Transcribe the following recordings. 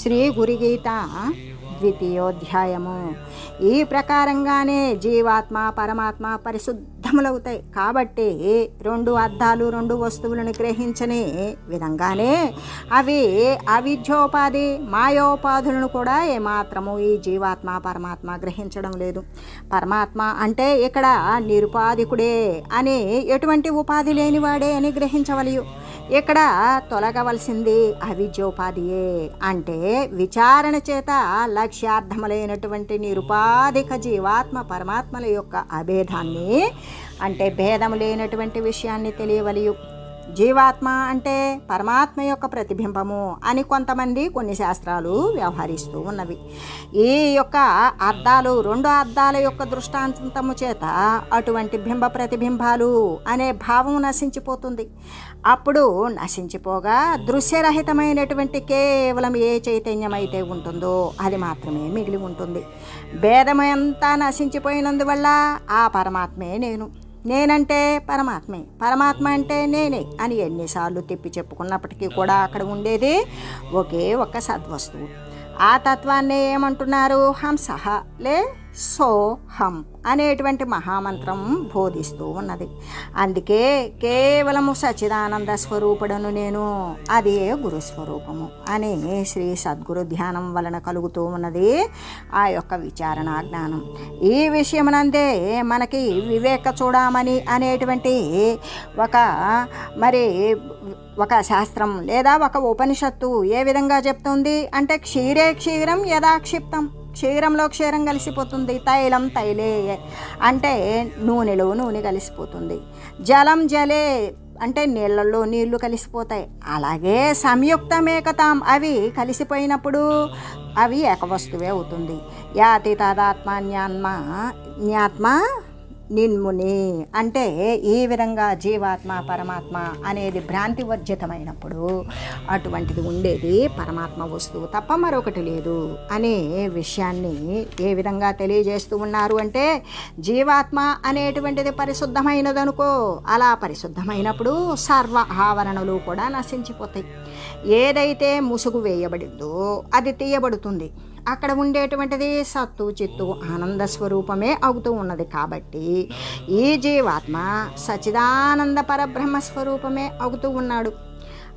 శ్రీ గురుగీత ద్వితీయోధ్యాయము. ఈ ప్రకారంగానే జీవాత్మ పరమాత్మ పరిశుద్ధములవుతాయి. కాబట్టి రెండు అర్థాలు రెండు వస్తువులను గ్రహించని విధంగానే అవి అవిద్యోపాధి మాయోపాధులను కూడా ఏమాత్రము ఈ జీవాత్మ పరమాత్మ గ్రహించడం లేదు. పరమాత్మ అంటే ఇక్కడ నిరుపాధికుడే అని ఎటువంటి ఉపాధి లేనివాడే అని గ్రహించవలయు. ఇక్కడ తొలగవలసింది అవిద్యోపాధియే అంటే విచారణ చేత లక్ష్యార్థములైనటువంటి నిరుపాధిక జీవాత్మ పరమాత్మల యొక్క అభేదాన్ని అంటే భేదము లేనటువంటి విషయాన్ని తెలియవలయు. జీవాత్మ అంటే పరమాత్మ యొక్క ప్రతిబింబము అని కొంతమంది కొన్ని శాస్త్రాలు వ్యవహరిస్తూ ఉన్నవి. ఈ యొక్క అర్థాలు రెండు అర్థాల యొక్క దృష్టాంతము చేత అటువంటి బింబ ప్రతిబింబాలు అనే భావం నశించిపోతుంది. అప్పుడు నశించిపోగా దృశ్యరహితమైనటువంటి కేవలం ఏ చైతన్యం అయితే ఉంటుందో అది మాత్రమే మిగిలి ఉంటుంది. భేదమంతా నశించిపోయినందువల్ల ఆ పరమాత్మే నేను. నేనంటే పరమాత్మే. పరమాత్మ అంటే నేనే అని ఎన్నిసార్లు తిప్పి చెప్పుకున్నప్పటికీ కూడా అక్కడ ఉండేది ఒకే ఒక సద్వస్తువు. ఆ తత్వాన్ని ఏమంటున్నారు? హంసహ లే సోహం అనేటువంటి మహామంత్రం బోధిస్తూ ఉన్నది. అందుకే కేవలము సచిదానంద స్వరూపుడను నేను అదే గురుస్వరూపము అని శ్రీ సద్గురు ధ్యానం వలన కలుగుతూ ఉన్నది ఆ యొక్క విచారణ జ్ఞానం. ఈ విషయమునందే మనకి వివేక చూడమని అనేటువంటి ఒక మరి ఒక శాస్త్రం లేదా ఒక ఉపనిషత్తు ఏ విధంగా చెప్తుంది అంటే క్షీరే క్షీరం యథాక్షిప్తం. క్షీరంలో క్షీరం కలిసిపోతుంది తైలం తైలే అంటే నూనెలో నూనె కలిసిపోతుంది. జలం జలే అంటే నీళ్ళల్లో నీళ్ళు కలిసిపోతాయి. అలాగే సంయుక్తమేకతాం అవి కలిసిపోయినప్పుడు అవి ఏకవస్తువే అవుతుంది. యాతి తదాత్మ జ్ఞాత్మ జ్ఞాత్మ నిన్ముని. అంటే ఈ విధంగా జీవాత్మ పరమాత్మ అనేది భ్రాంతి వర్జితమైనప్పుడు అటువంటిది ఉండేది పరమాత్మ వస్తువు తప్ప మరొకటి లేదు అనే విషయాన్ని ఏ విధంగా తెలియజేస్తూ ఉన్నారు అంటే జీవాత్మ అనేటువంటిది పరిశుద్ధమైనదనుకో అలా పరిశుద్ధమైనప్పుడు సర్వ ఆవరణలు కూడా నశించిపోతాయి. ఏదైతే ముసుగు వేయబడిందో అది తీయబడుతుంది. అక్కడ ఉండేటువంటిది సత్తు చిత్తు ఆనంద స్వరూపమే అవుతూ ఉన్నది కాబట్టి ఈ జీవాత్మ సచిదానంద పరబ్రహ్మ స్వరూపమే అవుతూ ఉన్నాడు.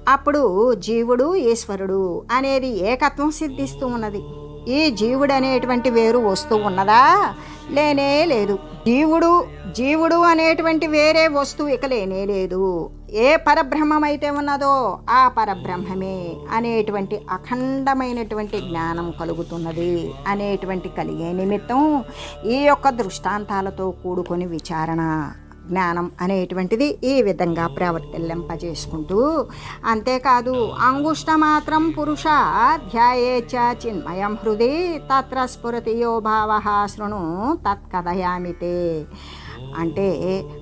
అప్పుడు జీవుడు ఈశ్వరుడు అనేది ఏకత్వం సిద్ధిస్తూ ఉన్నది. ఈ జీవుడు అనేటువంటి వేరు వస్తూ ఉన్నదా? లేనే లేదు. జీవుడు జీవుడు అనేటువంటి వేరే వస్తువు ఇక లేనే లేదు. ఏ పరబ్రహ్మమైతే ఉన్నదో ఆ పరబ్రహ్మమే అనేటువంటి అఖండమైనటువంటి జ్ఞానం కలుగుతున్నది అనేటువంటి కలిగే నిమిత్తం ఈ యొక్క దృష్టాంతాలతో కూడుకొని విచారణ జ్ఞానం అనేటువంటిది ఈ విధంగా ప్రవర్తిల్లింపజేసుకుంటూ అంతేకాదు అంగుష్ట మాత్రం పురుష ధ్యాయేచ చిన్మయం హృది తత్ర స్ఫురతియో భావ శృణు తత్కథయామితే అంటే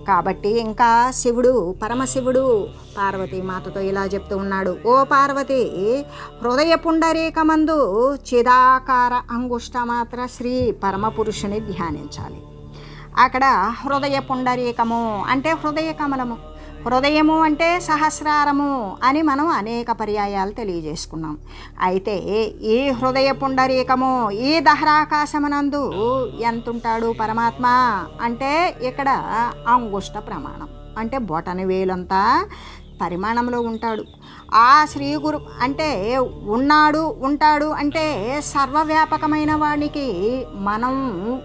కాబట్టి ఇంకా శివుడు పరమశివుడు పార్వతీ మాతతో ఇలా చెప్తూ ఉన్నాడు. ఓ పార్వతి హృదయ పుండరీకమందు చిదాకార అంగుష్ట మాత్ర శ్రీ పరమపురుషుని ధ్యానించాలి. అక్కడ హృదయ పుండరీకము అంటే హృదయ కమలము హృదయము అంటే సహస్రారము అని మనం అనేక పర్యాయాలు తెలియజేసుకున్నాం. అయితే ఈ హృదయ పుండరీకము ఈ దహరాకాశమునందు ఎంతుంటాడు పరమాత్మ? అంటే ఇక్కడ అంగుష్ట ప్రమాణం. అంటే బొటని వేలంతా పరిమాణంలో ఉంటాడు. ఆ శ్రీ గురు అంటే ఉన్నాడు ఉంటాడు అంటే సర్వవ్యాపకమైన వాడికి మనం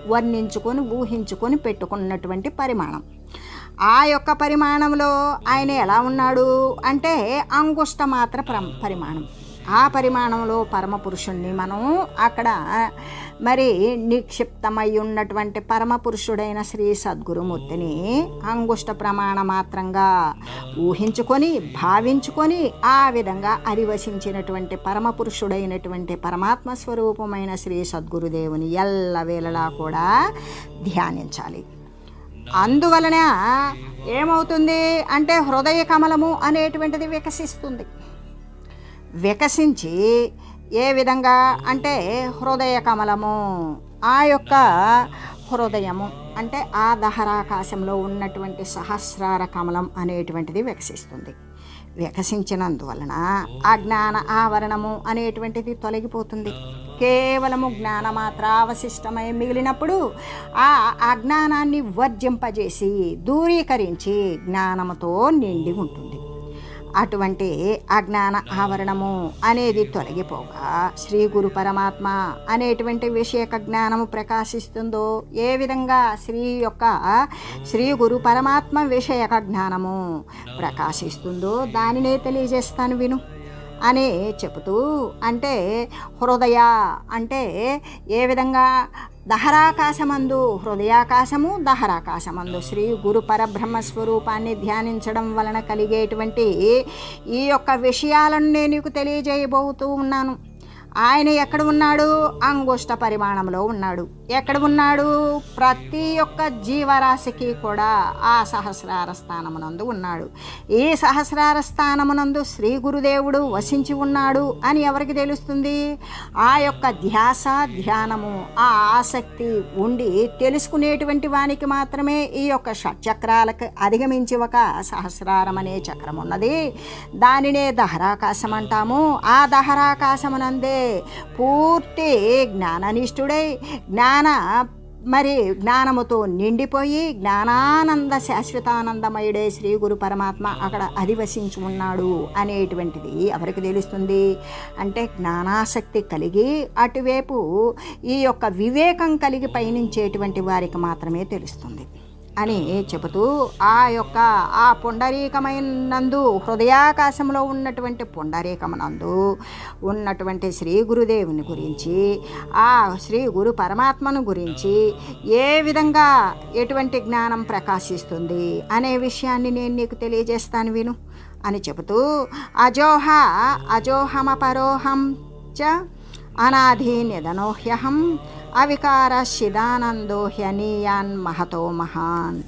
వర్ణించుకొని ఊహించుకొని పెట్టుకున్నటువంటి పరిమాణం. ఆ యొక్క పరిమాణంలో ఆయన ఎలా ఉన్నాడు అంటే అంగుష్ట మాత్ర పరిమాణం. ఆ పరిమాణంలో పరమ పురుషుణ్ణి మనం అక్కడ మరి నిక్షిప్తమై ఉన్నటువంటి పరమ పురుషుడైన శ్రీ సద్గురుమూర్తిని అంగుష్ట ప్రమాణ మాత్రంగా ఊహించుకొని భావించుకొని ఆ విధంగా అరివశించినటువంటి పరమ పురుషుడైనటువంటి పరమాత్మ స్వరూపమైన శ్రీ సద్గురుదేవుని ఎల్లవేళలా కూడా ధ్యానించాలి. అందువలన ఏమవుతుంది అంటే హృదయ కమలము అనేటువంటిది వికసిస్తుంది. వికసించి ఏ విధంగా అంటే హృదయ కమలము ఆ యొక్క హృదయము అంటే ఆ దహరాకాశంలో ఉన్నటువంటి సహస్రార కమలం అనేటువంటిది వికసిస్తుంది. వికసించినందువలన ఆ జ్ఞాన ఆవరణము అనేటువంటిది తొలగిపోతుంది. కేవలము జ్ఞానమాత్ర అవశిష్టమై మిగిలినప్పుడు ఆ అజ్ఞానాన్ని వర్జింపజేసి దూరీకరించి జ్ఞానముతో నిండి ఉంటుంది. అటువంటి అజ్ఞాన ఆవరణము అనేది తొలగిపోగా శ్రీ గురు పరమాత్మ అనేటువంటి విషయక జ్ఞానము ప్రకాశిస్తుందో ఏ విధంగా శ్రీ యొక్క శ్రీ గురు పరమాత్మ విషయక జ్ఞానము ప్రకాశిస్తుందో దానినే తెలియజేస్తాను విను. అని చెబుతూ అంటే హృదయ అంటే ఏ విధంగా? దహరాకాశమందు హృదయాకాశము దహరాకాశమందు శ్రీ గురు పరబ్రహ్మ స్వరూపాన్ని ధ్యానించడం వలన కలిగేటువంటి ఈ యొక్క విషయాలను నేను నీకు తెలియజేయబోతూ ఉన్నాను. ఆయన ఎక్కడ ఉన్నాడు? అంగుష్ట పరిమాణంలో ఉన్నాడు. ఎక్కడ ఉన్నాడు? ప్రతి ఒక్క జీవరాశికి కూడా ఆ సహస్రార స్థానమునందు ఉన్నాడు. ఈ సహస్రార స్థానమునందు శ్రీ గురుదేవుడు వసించి ఉన్నాడు అని ఎవరికి తెలుస్తుంది? ఆ యొక్క ధ్యాస ధ్యానము ఆ ఆసక్తి ఉండి తెలుసుకునేటువంటి వానికి మాత్రమే ఈ యొక్క షట్చక్రాలకు అధిగమించి ఒక సహస్రారం అనే చక్రం ఉన్నది దానినే దహరాకాశం అంటాము ఆ దహరాకాశమునందే పూర్తి జ్ఞాననిష్ఠుడై జ్ఞాన మరి జ్ఞానముతో నిండిపోయి జ్ఞానానంద శాశ్వతానందమయుడే శ్రీ గురు పరమాత్మ అక్కడ అధివసించి ఉన్నాడు అనేటువంటిది ఎవరికి తెలుస్తుంది? అంటే జ్ఞానాసక్తి కలిగి అటువైపు ఈ యొక్క వివేకం కలిగి పయనించేటువంటి వారికి మాత్రమే తెలుస్తుంది. అని చెబుతూ ఆ యొక్క ఆ పుండరీకమైనందు హృదయాకాశంలో ఉన్నటువంటి పుండరీకమనందు ఉన్నటువంటి శ్రీ గురుదేవుని గురించి ఆ శ్రీ గురు పరమాత్మను గురించి ఏ విధంగా ఎటువంటి జ్ఞానం ప్రకాశిస్తుంది అనే విషయాన్ని నేను నీకు తెలియజేస్తాను విను అని చెబుతూ అజోహ అజోహమ పరోహం చ నిధనోహ్యహం అవికార శిదానందోహ్యనీయాన్ మహతో మహాన్.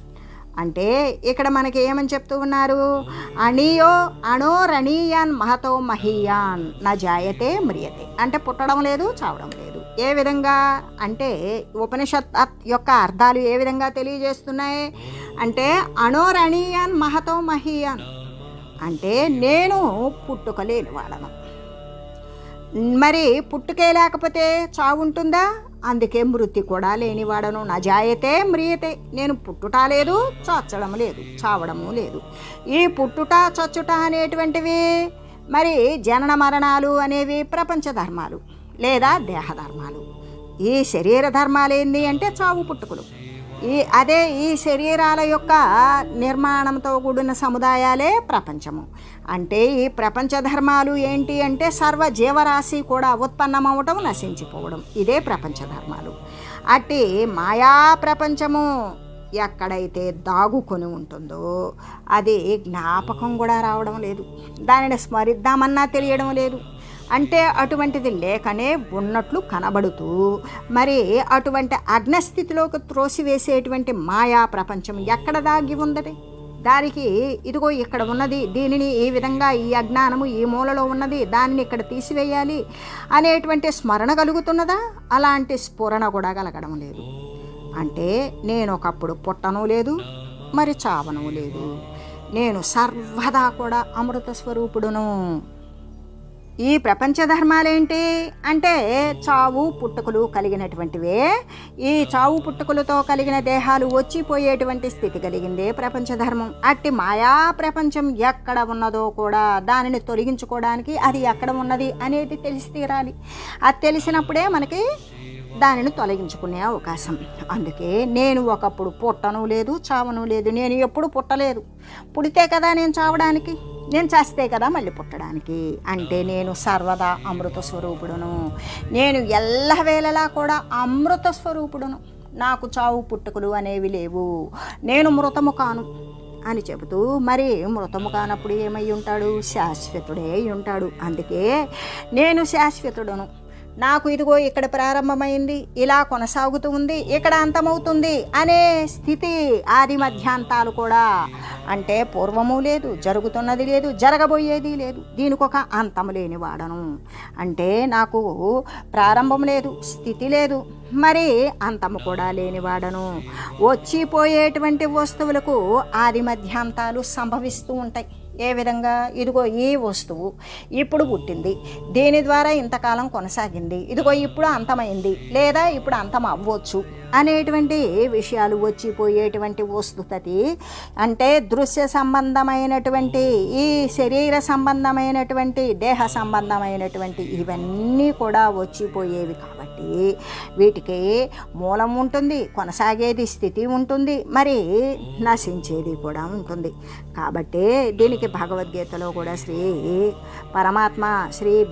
అంటే ఇక్కడ మనకి ఏమని చెప్తూ ఉన్నారు? అణియో అణోరణీయాన్ మహతో మహీయాన్. నా జాయతే మ్రియతే. అంటే పుట్టడం లేదు చావడం లేదు. ఏ విధంగా? అంటే ఉపనిషత్ యొక్క అర్థాలు ఏ విధంగా తెలియజేస్తున్నాయి? అంటే అణోరణీయాన్ మహతో మహీయాన్. అంటే నేను పుట్టుక లేని వాడను. మరి పుట్టుకే లేకపోతే చావు ఉంటుందా అందుకే మృతి కూడా లేనివాడను నజాయతే మ్రియతే. నేను పుట్టుట లేదు చచ్చడం లేదు చావడము లేదు. ఈ పుట్టుట చచ్చుట అనేటువంటివి మరి జనన మరణాలు అనేవి ప్రపంచ ధర్మాలు లేదా దేహ ధర్మాలు. ఈ శరీర ధర్మాలు ఏంది అంటే చావు పుట్టుకులు. ఈ అదే ఈ శరీరాల యొక్క నిర్మాణంతో కూడిన సముదాయాలే ప్రపంచము. అంటే ఈ ప్రపంచ ధర్మాలు ఏంటి అంటే సర్వ జీవరాశి కూడా ఉత్పన్నమవటం నశించిపోవడం. ఇదే ప్రపంచ ధర్మాలు. అట్టి మాయా ప్రపంచము ఎక్కడైతే దాగుకొని ఉంటుందో అది జ్ఞాపకం కూడా రావడం లేదు. దానిని స్మరిద్దామన్నా తెలియడం లేదు. అంటే అటువంటిది లేకనే ఉన్నట్లు కనబడుతూ మరి అటువంటి అగ్నస్థితిలోకి త్రోసివేసేటువంటి మాయా ప్రపంచం ఎక్కడ దాగి ఉందటే? దానికి ఇదిగో ఇక్కడ ఉన్నది దీనిని ఈ విధంగా ఈ అజ్ఞానము ఈ మూలలో ఉన్నది దానిని ఇక్కడ తీసివేయాలి అనేటువంటి స్మరణ కలుగుతున్నదా? అలాంటి స్ఫురణ కూడా కలగడం లేదు. అంటే నేను ఒకప్పుడు పుట్టను లేదు మరి చావను లేదు. నేను సర్వదా కూడా అమృత స్వరూపుడును. ఈ ప్రపంచ ధర్మాలేంటి? అంటే చావు పుట్టుకలు కలిగినటువంటివే. ఈ చావు పుట్టుకలతో కలిగిన దేహాలు వచ్చిపోయేటువంటి స్థితి కలిగిందే ప్రపంచ ధర్మం. అట్టి మాయా ప్రపంచం ఎక్కడ ఉన్నదో కూడా దానిని తొలగించుకోవడానికి అది ఎక్కడ ఉన్నది అనేది తెలిసి తీరాలి. అది తెలిసినప్పుడే మనకి దానిని తొలగించుకునే అవకాశం. అందుకే నేను ఒకప్పుడు పుట్టను లేదు చావను లేదు నేను ఎప్పుడు పుట్టలేదు. పుడితే కదా నేను చావడానికి? నేను చేస్తే కదా మళ్ళీ పుట్టడానికి. అంటే నేను సర్వదా అమృత స్వరూపుడును. నేను ఎల్లవేళలా కూడా అమృత స్వరూపుడును. నాకు చావు పుట్టుకలు అనేవి లేవు. నేను మృతము కాను అని చెబుతూ మరి మృతము కానప్పుడు ఏమై ఉంటాడు? శాశ్వతుడే అయి ఉంటాడు. అందుకే నేను శాశ్వతుడును. నాకు ఇదిగో ఇక్కడ ప్రారంభమైంది ఇలా కొనసాగుతూ ఉంది ఇక్కడ అంతమవుతుంది అనే స్థితి ఆది మధ్యాంతాలు కూడా. అంటే పూర్వము లేదు జరుగుతున్నది లేదు జరగబోయేది లేదు దీనికి ఒక అంతము లేని వాడను. అంటే నాకు ప్రారంభం లేదు స్థితి లేదు మరి అంతము కూడా లేనివాడను వచ్చిపోయేటువంటి వస్తువులకు ఆది మధ్యాంతాలు సంభవిస్తూ ఉంటాయి. ఏ విధంగా? ఇదిగో ఈ వస్తువు ఇప్పుడు పుట్టింది. దీని ద్వారా ఇంతకాలం కొనసాగింది? ఇదిగో ఇప్పుడు అంతమైంది లేదా ఇప్పుడు అంతం అవ్వచ్చు? అనేటువంటి విషయాలు వచ్చిపోయేటువంటి వస్తుతది అంటే దృశ్య సంబంధమైనటువంటి ఈ శరీర సంబంధమైనటువంటి దేహ సంబంధమైనటువంటి ఇవన్నీ కూడా వచ్చిపోయేవి కాబట్టి వీటికి మూలం ఉంటుంది కొనసాగేది స్థితి ఉంటుంది మరి నశించేది కూడా ఉంటుంది. కాబట్టి దీనికి భగవద్గీతలో కూడా శ్రీ పరమాత్మ శ్రీ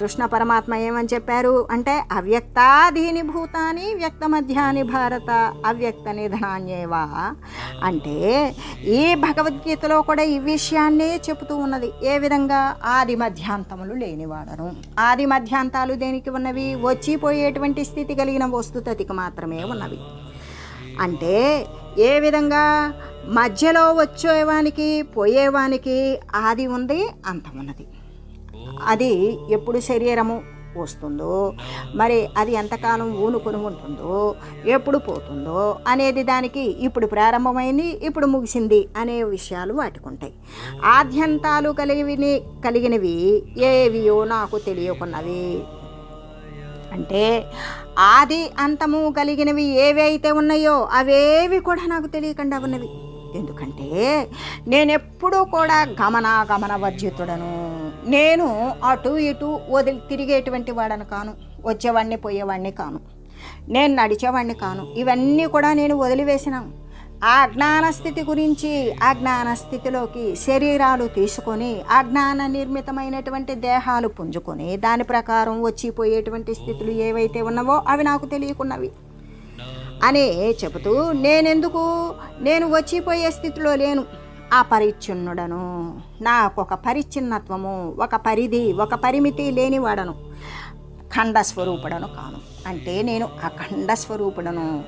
కృష్ణ పరమాత్మ ఏమని చెప్పారు? అంటే అవ్యక్తాధీని భూతాని వ్యక్త మధ్యాని భారత అవ్యక్త నిధనాన్యేవా. అంటే ఈ భగవద్గీతలో కూడా ఈ విషయాన్నే చెబుతూ ఉన్నది. ఏ విధంగా? ఆది మధ్యాంతములు లేనివాడను. ఆది మధ్యాంతాలు దేనికి ఉన్నవి? వచ్చిపోయేటువంటి స్థితి కలిగిన వస్తుతతికి మాత్రమే ఉన్నవి. అంటే ఏ విధంగా? మధ్యలో వచ్చేవానికి పోయేవానికి ఆది ఉంది అంతం ఉన్నది. అది ఎప్పుడు శరీరము వస్తుందో మరి అది ఎంతకాలం ఊనుకొని ఉంటుందో ఎప్పుడు పోతుందో అనేది దానికి ఇప్పుడు ప్రారంభమైంది ఇప్పుడు ముగిసింది అనే విషయాలు వాటికి ఉంటాయి ఆద్యంతాలు కలిగిని కలిగినవి ఏవియో నాకు తెలియకున్నవి. అంటే ఆది అంతము కలిగినవి ఏవి అయితే ఉన్నాయో అవేవి కూడా నాకు తెలియకుండా ఉన్నవి. ఎందుకంటే నేనెప్పుడూ కూడా గమనాగమన వర్జితుడను. నేను అటు ఇటు వదిలి తిరిగేటువంటి వాడను కాను. వచ్చేవాడిని పోయేవాడిని కాను. నేను నడిచేవాడిని కాను. ఇవన్నీ కూడా నేను వదిలివేసినాను ఆ జ్ఞాన స్థితి గురించి ఆ జ్ఞాన స్థితిలోకి శరీరాలు తీసుకొని ఆ జ్ఞాన నిర్మితమైనటువంటి దేహాలు పుంజుకొని దాని ప్రకారం వచ్చిపోయేటువంటి స్థితులు ఏవైతే ఉన్నావో అవి నాకు తెలియకున్నవి. అనే చెబుతూ నేనెందుకు? నేను వచ్చిపోయే స్థితిలో లేను. ఆ పరిచ్ఛిన్నుడను నాకు ఒక పరిచ్ఛిన్నత్వము ఒక పరిధి ఒక పరిమితి లేనివాడను. ఖండ స్వరూపుడను కాను. అంటే నేను అఖండ స్వరూపుడను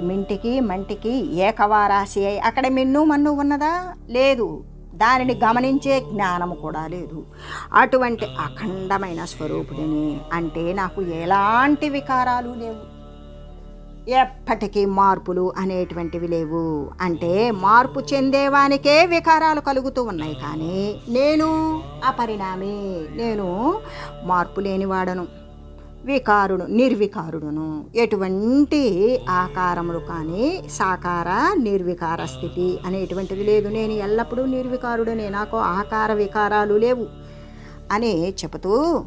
మింటికి మంటికి ఏకవారాశి అయి అక్కడ మిన్ను మన్ను ఉన్నదా? లేదు. దానిని గమనించే జ్ఞానము కూడా లేదు. అటువంటి అఖండమైన స్వరూపుడిని అంటే నాకు ఎలాంటి వికారాలు లేవు. ఎప్పటికీ మార్పులు అనేటువంటివి లేవు. అంటే మార్పు చెందేవానికే వికారాలు కలుగుతూ ఉన్నాయి. కానీ నేను అపరిణామి. నేను మార్పు లేనివాడను. వికారుడు నిర్వికారుడును. ఎటువంటి ఆకారములు కానీ సాకార నిర్వికార స్థితి అనేటువంటిది లేదు. నేను ఎల్లప్పుడూ నిర్వికారుడనే. నాకు ఆకార వికారాలు లేవు. అని చెబుతూ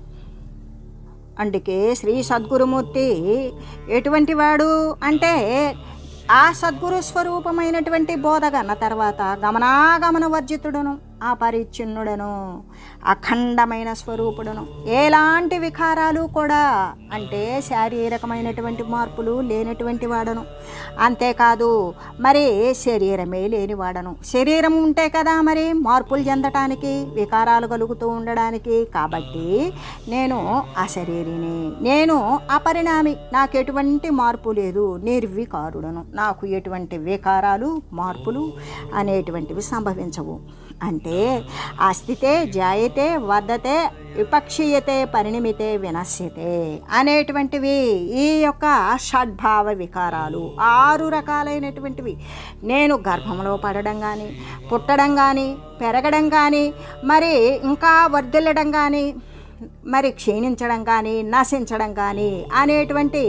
అందుకే శ్రీ సద్గురుమూర్తి ఎటువంటి వాడు అంటే ఆ సద్గురు స్వరూపమైనటువంటి బోధగన్న తర్వాత గమనాగమన వర్జితుడును. ఆ అఖండమైన స్వరూపుడును. ఎలాంటి వికారాలు కూడా అంటే శారీరకమైనటువంటి మార్పులు లేనటువంటి వాడను. అంతేకాదు మరి శరీరమే లేని వాడను శరీరం ఉంటే కదా మరి మార్పులు చెందటానికి వికారాలు కలుగుతూ ఉండడానికి. కాబట్టి నేను అశరీరిని నేను అపరిణామి. నాకు ఎటువంటి మార్పు లేదు. నిర్వికారుడను. నాకు ఎటువంటి వికారాలు మార్పులు అనేటువంటివి సంభవించవు. అంటే ఆ జాయతే వర్ధతే విపక్షీయతే పరిణమితే వినశ్యతే అనేటువంటివి ఈ యొక్క షడ్భావ వికారాలు. ఆరు రకాలైనటువంటివి. నేను గర్భంలో పడడం కానీ పుట్టడం కానీ పెరగడం కానీ మరి ఇంకా వర్ధిల్లడం కానీ మరి క్షీణించడం కానీ నశించడం కానీ అనేటువంటి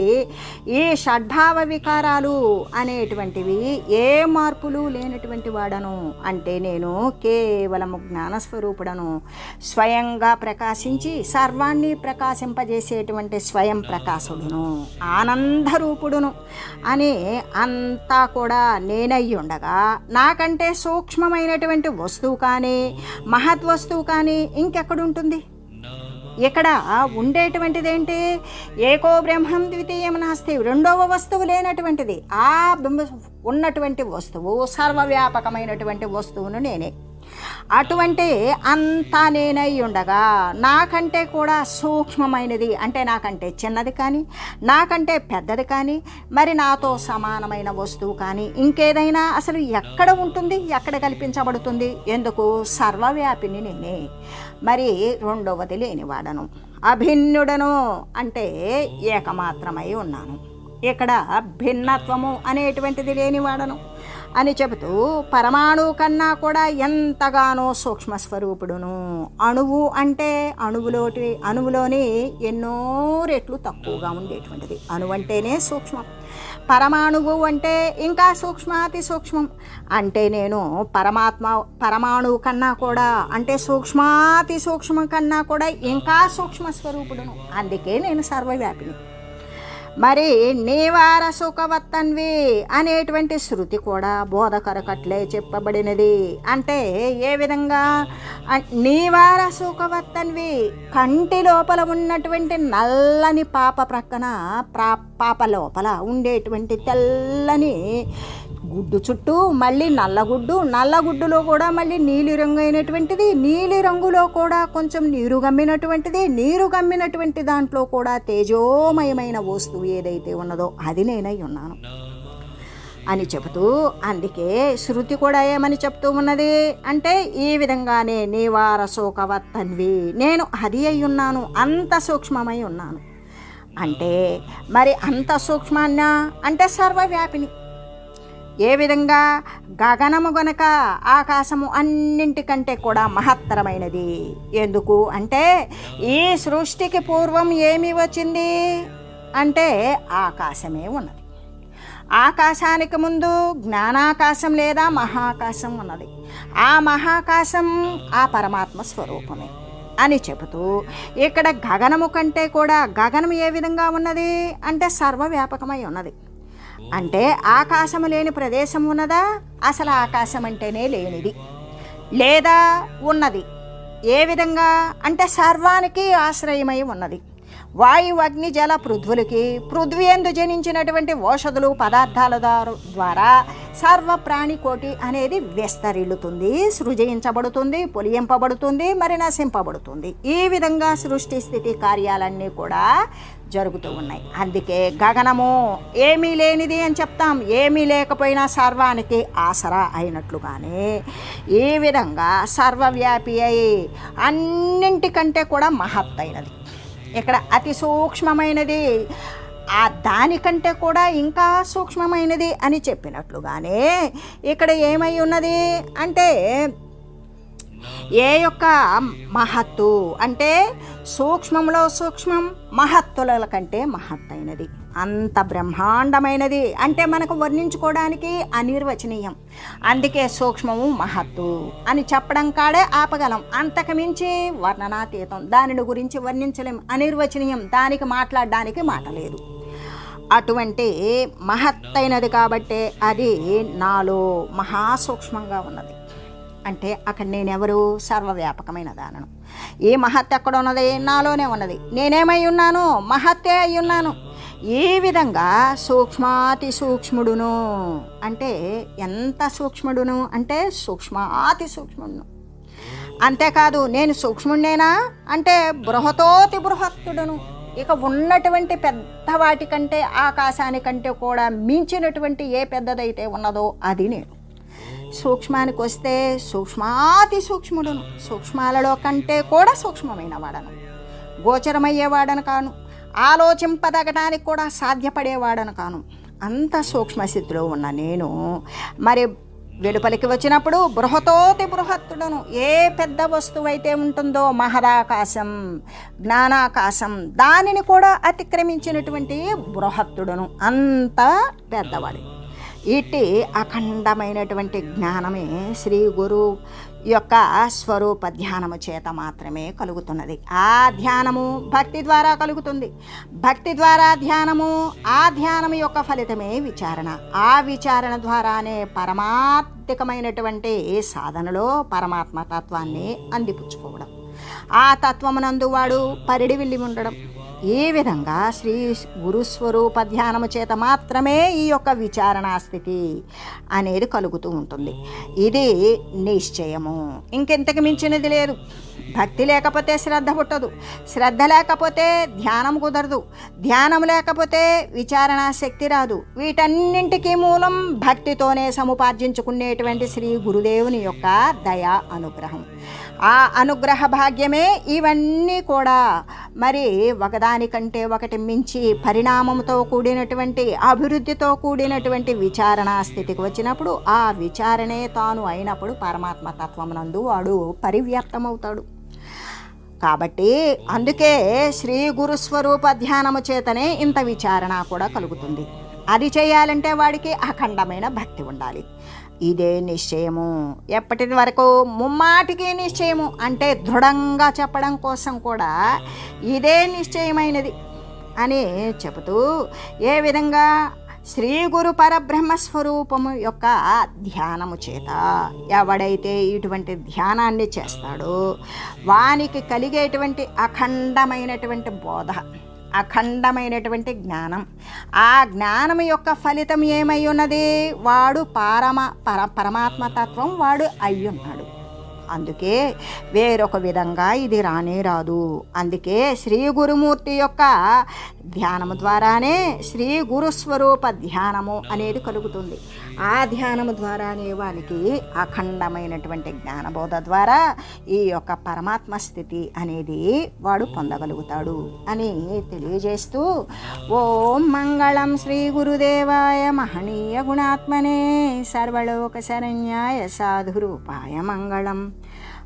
ఈ షడ్భావ వికారాలు అనేటువంటివి ఏ మార్పులు లేనటువంటి వాడను అంటే నేను కేవలము జ్ఞానస్వరూపుడను. స్వయంగా ప్రకాశించి సర్వాన్ని ప్రకాశింపజేసేటువంటి స్వయం ప్రకాశుడును ఆనందరూపుడును అని అంతా కూడా నేనై ఉండగా నాకంటే సూక్ష్మమైనటువంటి వస్తువు కానీ మహత్ వస్తువు కానీ ఇంకెక్కడుంటుంది? ఇక్కడ ఉండేటువంటిది ఏంటి ఏకో బ్రహ్మం ద్వితీయం నాస్తి. రెండవ వస్తువు లేనటువంటిది. ఆ బింబ ఉన్నటువంటి వస్తువు సర్వవ్యాపకమైనటువంటి వస్తువును నేనే. అటువంటి అంతా నేనై ఉండగా నాకంటే కూడా సూక్ష్మమైనది అంటే నాకంటే చిన్నది కానీ నాకంటే పెద్దది కానీ మరి నాతో సమానమైన వస్తువు కానీ ఇంకేదైనా అసలు ఎక్కడ ఉంటుంది ఎక్కడ కల్పించబడుతుంది? ఎందుకు? సర్వవ్యాపిని నేనే. మరి రెండవది లేనివాడను. అభిన్నుడను అంటే ఏకమాత్రమై ఉన్నాను. ఇక్కడ భిన్నత్వము అనేటువంటిది లేనివాడను. అని చెబుతూ పరమాణువు కన్నా కూడా ఎంతగానో సూక్ష్మ స్వరూపుడును అణువు అంటే అణువులోటి అణువులోని ఎన్నో రెట్లు తక్కువగా ఉండేటువంటిది. అణువు అంటేనే సూక్ష్మం. పరమాణువు అంటే ఇంకా సూక్ష్మాతి సూక్ష్మం. అంటే నేను పరమాత్మ పరమాణువు కన్నా కూడా అంటే సూక్ష్మాతి సూక్ష్మం కన్నా కూడా ఇంకా సూక్ష్మ స్వరూపుడును అందుకే నేను సర్వవ్యాపిని. మరి నీవార సుఖవత్తన్వి అనేటువంటి శృతి కూడా బోధకరకట్లే చెప్పబడినది. అంటే ఏ విధంగా? నీవార సుఖవత్తన్వి కంటి లోపల ఉన్నటువంటి నల్లని పాప ప్రక్కన ప్రా పాప లోపల ఉండేటువంటి తెల్లని గుడ్డు చుట్టూ మళ్ళీ నల్లగుడ్డు. నల్లగుడ్డులో కూడా మళ్ళీ నీలి రంగు అయినటువంటిది నీలి రంగులో కూడా కొంచెం నీరు గమ్మినటువంటిది నీరు గమ్మినటువంటి దాంట్లో కూడా తేజోమయమైన వస్తువు ఏదైతే ఉన్నదో అది నేనై ఉన్నాను. అని చెబుతూ అందుకే శృతి కూడా ఏమని చెప్తూ ఉన్నది అంటే ఈ విధంగానే నీవారశోకవత్తన్వి నేను అది అయి ఉన్నాను అంత సూక్ష్మమై ఉన్నాను. అంటే మరి అంత సూక్ష్మాన్న? అంటే సర్వవ్యాపిని. ఏ విధంగా గగనము గనక ఆకాశము అన్నింటికంటే కూడా మహత్తరమైనది? ఎందుకు? అంటే ఈ సృష్టికి పూర్వం ఏమి వచ్చింది? అంటే ఆకాశమే ఉన్నది. ఆకాశానికి ముందు జ్ఞానాకాశం లేదా మహాకాశం ఉన్నది. ఆ మహాకాశం ఆ పరమాత్మ స్వరూపమే అని చెబుతూ ఇక్కడ గగనము కంటే కూడా గగనం ఏ విధంగా ఉన్నది? అంటే సర్వవ్యాపకమై ఉన్నది. అంటే ఆకాశము లేని ప్రదేశం ఉన్నదా? అసలు ఆకాశం అంటేనే లేనిది. లేదా ఉన్నది. ఏ విధంగా? అంటే సర్వానికి ఆశ్రయమై ఉన్నది. వాయు అగ్ని జల పృథ్వులకి పృథ్వీ ఎందు జనించినటువంటి ఔషధులు పదార్థాల ద్వారా సర్వ ప్రాణికోటి అనేది విస్తరిల్లుతుంది సృజించబడుతుంది పొలియింపబడుతుంది మరి నశింపబడుతుంది. ఈ విధంగా సృష్టి స్థితి కార్యాలన్నీ కూడా జరుగుతూ ఉన్నాయి. అందుకే గగనము ఏమీ లేనిది అని చెప్తాం. ఏమీ లేకపోయినా సర్వానికి ఆసరా అయినట్లుగానే ఈ విధంగా సర్వవ్యాపి అయి అన్నింటికంటే కూడా మహత్తైనది. ఇక్కడ అతి సూక్ష్మమైనది ఆ దానికంటే కూడా ఇంకా సూక్ష్మమైనది అని చెప్పినట్లుగానే ఇక్కడ ఏమై ఉన్నది అంటే ఏ యొక్క మహత్తు అంటే సూక్ష్మంలో సూక్ష్మం మహత్తుల కంటే మహత్తైనది. అంత బ్రహ్మాండమైనది అంటే మనకు వర్ణించుకోవడానికి అనిర్వచనీయం. అందుకే సూక్ష్మము మహత్తు అని చెప్పడం కాడే ఆపగలం. అంతకు మించి వర్ణనాతీతం. దానిని గురించి వర్ణించలేం. అనిర్వచనీయం. దానికి మాట్లాడడానికి మాట లేదు. అటువంటి మహత్తైనది కాబట్టే అది నాలో మహాసూక్ష్మంగా ఉన్నది. అంటే అక్కడ నేనెవరు సర్వవ్యాపకమైన దానను ఈ మహత్ ఎక్కడ ఉన్నది నాలోనే ఉన్నది. నేనేమై ఉన్నాను? మహత్తే అయి ఉన్నాను. ఈ విధంగా సూక్ష్మాతి సూక్ష్ముడును. అంటే ఎంత సూక్ష్ముడును? అంటే సూక్ష్మాతి సూక్ష్ముడును. అంతేకాదు నేను సూక్ష్ముడినేనా అంటే బృహతోతి బృహత్తుడును. ఇక ఉన్నటువంటి పెద్ద వాటికంటే ఆకాశానికంటే కూడా మించినటువంటి ఏ పెద్దదైతే ఉన్నదో అది నేను. సూక్ష్మానికి వస్తే సూక్ష్మాతి సూక్ష్ముడును. సూక్ష్మాలలో కంటే కూడా సూక్ష్మమైన వాడను గోచరమయ్యేవాడను కాను. ఆలోచింపదగడానికి కూడా సాధ్యపడేవాడను కాను. అంత సూక్ష్మస్థితిలో ఉన్న నేను. మరి వెలుపలికి వచ్చినప్పుడు బృహతోతి బృహత్తుడను. ఏ పెద్ద వస్తువు అయితే ఉంటుందో మహదాకాశం జ్ఞానాకాశం దానిని కూడా అతిక్రమించినటువంటి బృహత్తుడను. అంత పెద్దవాడు. ఇట్టి అఖండమైనటువంటి జ్ఞానమే శ్రీ గురు యొక్క స్వరూప ధ్యానము చేత మాత్రమే కలుగుతున్నది. ఆ ధ్యానము భక్తి ద్వారా కలుగుతుంది. భక్తి ద్వారా ధ్యానము ఆ ధ్యానము యొక్క ఫలితమే విచారణ. ఆ విచారణ ద్వారానే పరమాత్మికమైనటువంటి సాధనలో పరమాత్మ తత్వాన్ని అందిపుచ్చుకోవడం. ఆ తత్వమునందు వాడు పరిడి వెళ్ళి ఉండడం. ఈ విధంగా శ్రీ గురుస్వరూప ధ్యానము చేత మాత్రమే ఈ యొక్క విచారణా స్థితి అనేది కలుగుతూ ఉంటుంది. ఇది నిశ్చయము. ఇంకెంతకు మించినది లేదు. భక్తి లేకపోతే శ్రద్ధ పుట్టదు. శ్రద్ధ లేకపోతే ధ్యానం కుదరదు. ధ్యానం లేకపోతే విచారణ శక్తి రాదు. వీటన్నింటికీ మూలం భక్తితోనే సముపార్జించుకునేటువంటి శ్రీ గురుదేవుని యొక్క దయా అనుగ్రహం. ఆ అనుగ్రహ భాగ్యమే ఇవన్నీ కూడా. మరి ఒకదానికంటే ఒకటి మించి పరిణామంతో కూడినటువంటి అభివృద్ధితో కూడినటువంటి విచారణ స్థితికి వచ్చినప్పుడు ఆ విచారణే తాను అయినప్పుడు పరమాత్మ తత్వమునందు వాడు పరివ్యాప్తమవుతాడు. కాబట్టి అందుకే శ్రీ గురుస్వరూప ధ్యానము చేతనే ఇంత విచారణ కూడా కలుగుతుంది. అది చేయాలంటే వాడికి అఖండమైన భక్తి ఉండాలి. ఇదే నిశ్చయము. ఎప్పటి వరకు? ముమ్మాటికి నిశ్చయము. అంటే దృఢంగా చెప్పడం కోసం కూడా ఇదే నిశ్చయమైనది అని చెబుతూ ఏ విధంగా? శ్రీ గురు పరబ్రహ్మ స్వరూపము యొక్క ధ్యానము చేత ఎవడైతే ఇటువంటి ధ్యానాన్ని చేస్తాడో వానికి కలిగేటువంటి అఖండమైనటువంటి బోధ అఖండమైనటువంటి జ్ఞానం. ఆ జ్ఞానం యొక్క ఫలితం ఏమై ఉన్నది? వాడు పారమ పర పరమాత్మతత్వం వాడు అయ్యున్నాడు. అందుకే వేరొక విధంగా ఇది రానే రాదు. అందుకే శ్రీ గురుమూర్తి యొక్క ధ్యానము ద్వారానే శ్రీ గురుస్వరూప ధ్యానము అనేది కలుగుతుంది. ఆ ధ్యానము ద్వారానే వానికి అఖండమైనటువంటి జ్ఞానబోధ ద్వారా ఈ యొక్క పరమాత్మ స్థితి అనేది వాడు పొందగలుగుతాడు అని తెలియజేస్తూ ఓం మంగళం శ్రీ గురుదేవాయ మహనీయ గుణాత్మనే సర్వలోక శరణ్యాయ సాధురూపాయ మంగళం.